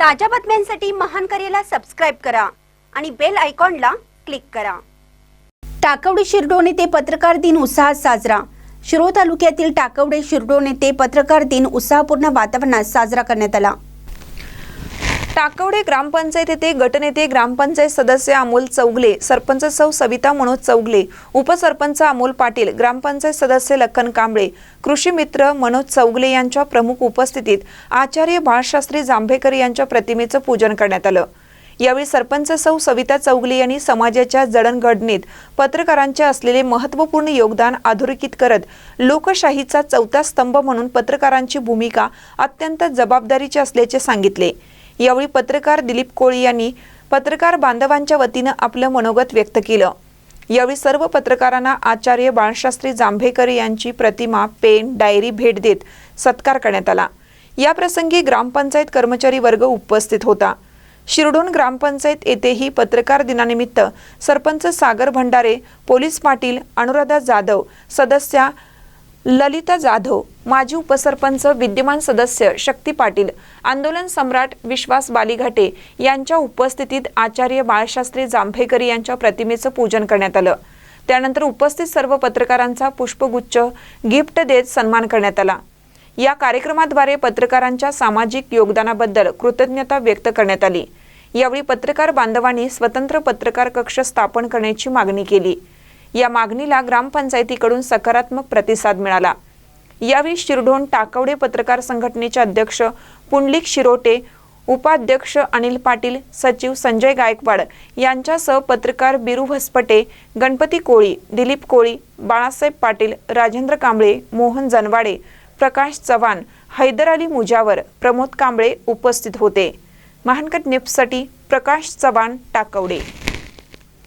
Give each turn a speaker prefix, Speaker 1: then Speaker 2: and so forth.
Speaker 1: ताज्या बातम्यांसाठी महान करेला सबस्क्राईब करा आणि बेल आयकॉनला क्लिक करा. टाकवडे शिरडोन ते पत्रकार दिन उत्साहात साजरा. शिरो तालुक्यातील टाकवडे शिरडोन ते पत्रकार दिन उत्साहपूर्ण वातावरणात साजरा करण्यात आला.
Speaker 2: टाकवडे ग्रामपंचायत येथे गटनेते ग्रामपंचायत सदस्य अमोल चौगले सरपंच सौ सविता मनोज चौगले उपसरपंच अमोल पाटील ग्रामपंचायत सदस्य लखन कांबळे कृषी मित्र मनोज चौगले यांच्या प्रमुख उपस्थितीत आचार्य बाळशास्त्री जांभेकर यांच्या प्रतिमेचं पूजन करण्यात आलं. यावेळी सरपंच सौ सविता चौगले यांनी समाजाच्या जडणघडणीत पत्रकारांचे असलेले महत्त्वपूर्ण योगदान अधोरेखित करत लोकशाहीचा चौथा स्तंभ म्हणून पत्रकारांची भूमिका अत्यंत जबाबदारीची असल्याचे सांगितले. यावेळी पत्रकार दिलीप कोळी यांनी पत्रकार बांधवांच्या वतीनं आपलं मनोगत व्यक्त केलं. यावेळी सर्व पत्रकारांना आचार्य बाळशास्त्री जांभेकर यांची प्रतिमा पेन डायरी भेट देत सत्कार करण्यात आला. या प्रसंगी ग्रामपंचायत कर्मचारी वर्ग उपस्थित होता. शिरडोन ग्रामपंचायत येथेही पत्रकार दिनानिमित्त सरपंच सागर भंडारे पोलीस पाटील अनुराधा जाधव सदस्या ललिता जाधव माजी उपसरपंच विद्यमान सदस्य शक्ती पाटील आंदोलन सम्राट विश्वास बालिघाटे यांच्या उपस्थितीत आचार्य बाळशास्त्री जांभेकरी यांच्या प्रतिमेचं पूजन करण्यात आलं. त्यानंतर उपस्थित सर्व पत्रकारांचा पुष्पगुच्छ गिफ्ट देत सन्मान करण्यात आला. या कार्यक्रमाद्वारे पत्रकारांच्या सामाजिक योगदानाबद्दल कृतज्ञता व्यक्त करण्यात आली. यावेळी पत्रकार बांधवांनी स्वतंत्र पत्रकार कक्ष स्थापन करण्याची मागणी केली. या मागणीला ग्रामपंचायतीकडून सकारात्मक प्रतिसाद मिळाला. यावेळी शिरढोण टाकवडे पत्रकार संघटनेचे अध्यक्ष पुंडलिक शिरोटे उपाध्यक्ष अनिल पाटील सचिव संजय गायकवाड यांच्यासह पत्रकार बिरू भसपटे गणपती कोळी दिलीप कोळी बाळासाहेब पाटील राजेंद्र कांबळे मोहन जनवाडे प्रकाश चव्हाण हैदर अली मुजावर प्रमोद कांबळे उपस्थित होते. महानकट न्यूजसाठी प्रकाश चव्हाण टाकवडे.